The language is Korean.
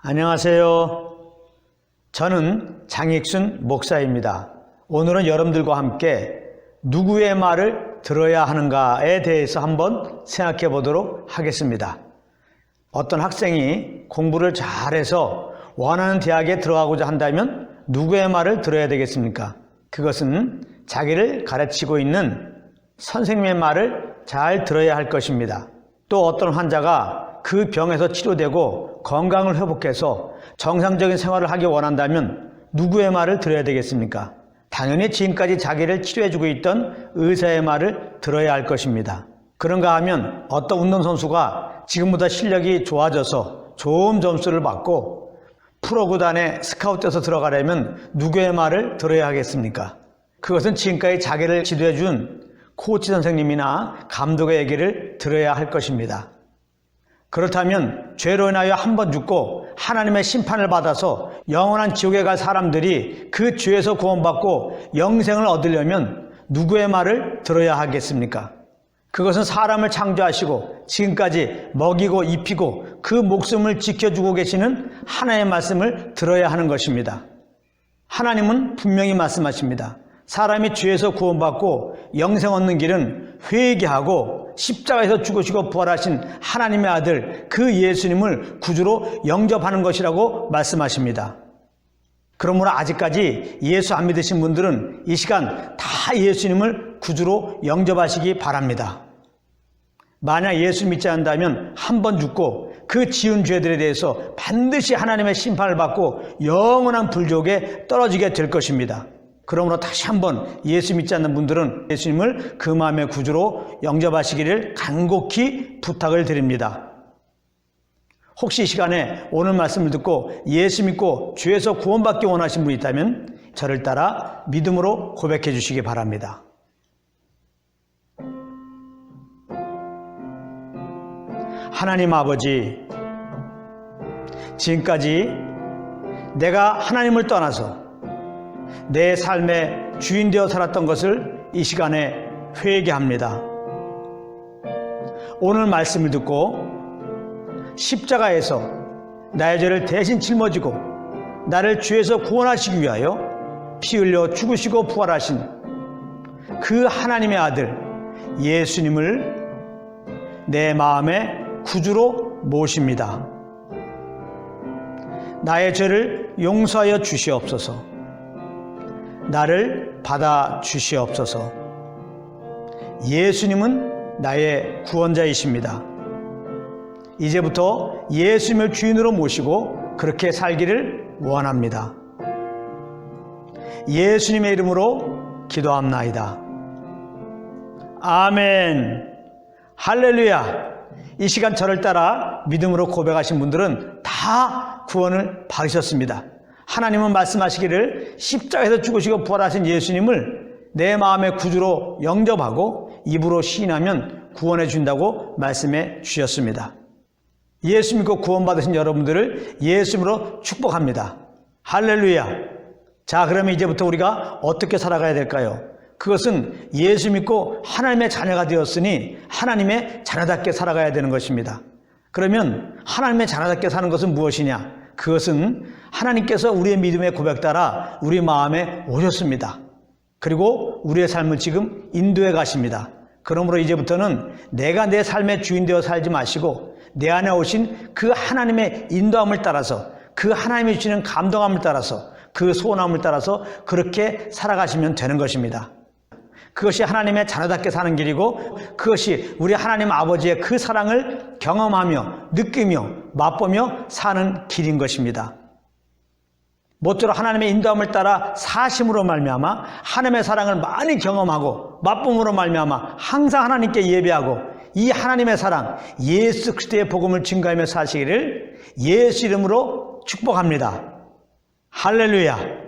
안녕하세요. 저는 장익순 목사입니다. 오늘은 여러분들과 함께 누구의 말을 들어야 하는가에 대해서 한번 생각해 보도록 하겠습니다. 어떤 학생이 공부를 잘해서 원하는 대학에 들어가고자 한다면 누구의 말을 들어야 되겠습니까? 그것은 자기를 가르치고 있는 선생님의 말을 잘 들어야 할 것입니다. 또 어떤 환자가 그 병에서 치료되고 건강을 회복해서 정상적인 생활을 하기 원한다면 누구의 말을 들어야 되겠습니까? 당연히 지금까지 자기를 치료해주고 있던 의사의 말을 들어야 할 것입니다. 그런가 하면 어떤 운동선수가 지금보다 실력이 좋아져서 좋은 점수를 받고 프로구단에 스카웃돼서 들어가려면 누구의 말을 들어야 하겠습니까? 그것은 지금까지 자기를 지도해준 코치 선생님이나 감독의 얘기를 들어야 할 것입니다. 그렇다면 죄로 인하여 한 번 죽고 하나님의 심판을 받아서 영원한 지옥에 갈 사람들이 그 죄에서 구원받고 영생을 얻으려면 누구의 말을 들어야 하겠습니까? 그것은 사람을 창조하시고 지금까지 먹이고 입히고 그 목숨을 지켜주고 계시는 하나의 말씀을 들어야 하는 것입니다. 하나님은 분명히 말씀하십니다. 사람이 죄에서 구원받고 영생 얻는 길은 회개하고 십자가에서 죽으시고 부활하신 하나님의 아들 그 예수님을 구주로 영접하는 것이라고 말씀하십니다. 그러므로 아직까지 예수 안 믿으신 분들은 이 시간 다 예수님을 구주로 영접하시기 바랍니다. 만약 예수 믿지 않는다면 한 번 죽고 그 지은 죄들에 대해서 반드시 하나님의 심판을 받고 영원한 불족에 떨어지게 될 것입니다. 그러므로 다시 한번 예수 믿지 않는 분들은 예수님을 그 마음의 구주로 영접하시기를 간곡히 부탁을 드립니다. 혹시 이 시간에 오늘 말씀을 듣고 예수 믿고 죄에서 구원받기 원하신 분이 있다면 저를 따라 믿음으로 고백해 주시기 바랍니다. 하나님 아버지, 지금까지 내가 하나님을 떠나서 내 삶의 주인 되어 살았던 것을 이 시간에 회개합니다. 오늘 말씀을 듣고 십자가에서 나의 죄를 대신 짊어지고 나를 죄에서 구원하시기 위하여 피 흘려 죽으시고 부활하신 그 하나님의 아들 예수님을 내 마음의 구주로 모십니다. 나의 죄를 용서하여 주시옵소서. 나를 받아 주시옵소서. 예수님은 나의 구원자이십니다. 이제부터 예수님을 주인으로 모시고 그렇게 살기를 원합니다. 예수님의 이름으로 기도합나이다. 아멘. 할렐루야. 이 시간 저를 따라 믿음으로 고백하신 분들은 다 구원을 받으셨습니다. 하나님은 말씀하시기를 십자가에서 죽으시고 부활하신 예수님을 내 마음의 구주로 영접하고 입으로 시인하면 구원해 준다고 말씀해 주셨습니다. 예수 믿고 구원받으신 여러분들을 예수님으로 축복합니다. 할렐루야. 자, 그러면 이제부터 우리가 어떻게 살아가야 될까요? 그것은 예수 믿고 하나님의 자녀가 되었으니 하나님의 자녀답게 살아가야 되는 것입니다. 그러면 하나님의 자녀답게 사는 것은 무엇이냐? 그것은 하나님께서 우리의 믿음의 고백 따라 우리 마음에 오셨습니다. 그리고 우리의 삶을 지금 인도해 가십니다. 그러므로 이제부터는 내가 내 삶의 주인 되어 살지 마시고 내 안에 오신 그 하나님의 인도함을 따라서 그 하나님이 주시는 감동함을 따라서 그 소원함을 따라서 그렇게 살아가시면 되는 것입니다. 그것이 하나님의 자녀답게 사는 길이고 그것이 우리 하나님 아버지의 그 사랑을 경험하며 느끼며 맛보며 사는 길인 것입니다. 모쪼록 하나님의 인도함을 따라 사심으로 말미암아 하나님의 사랑을 많이 경험하고 맛봄으로 말미암아 항상 하나님께 예배하고 이 하나님의 사랑 예수 그리스도의 복음을 증가하며 사시기를 예수 이름으로 축복합니다. 할렐루야.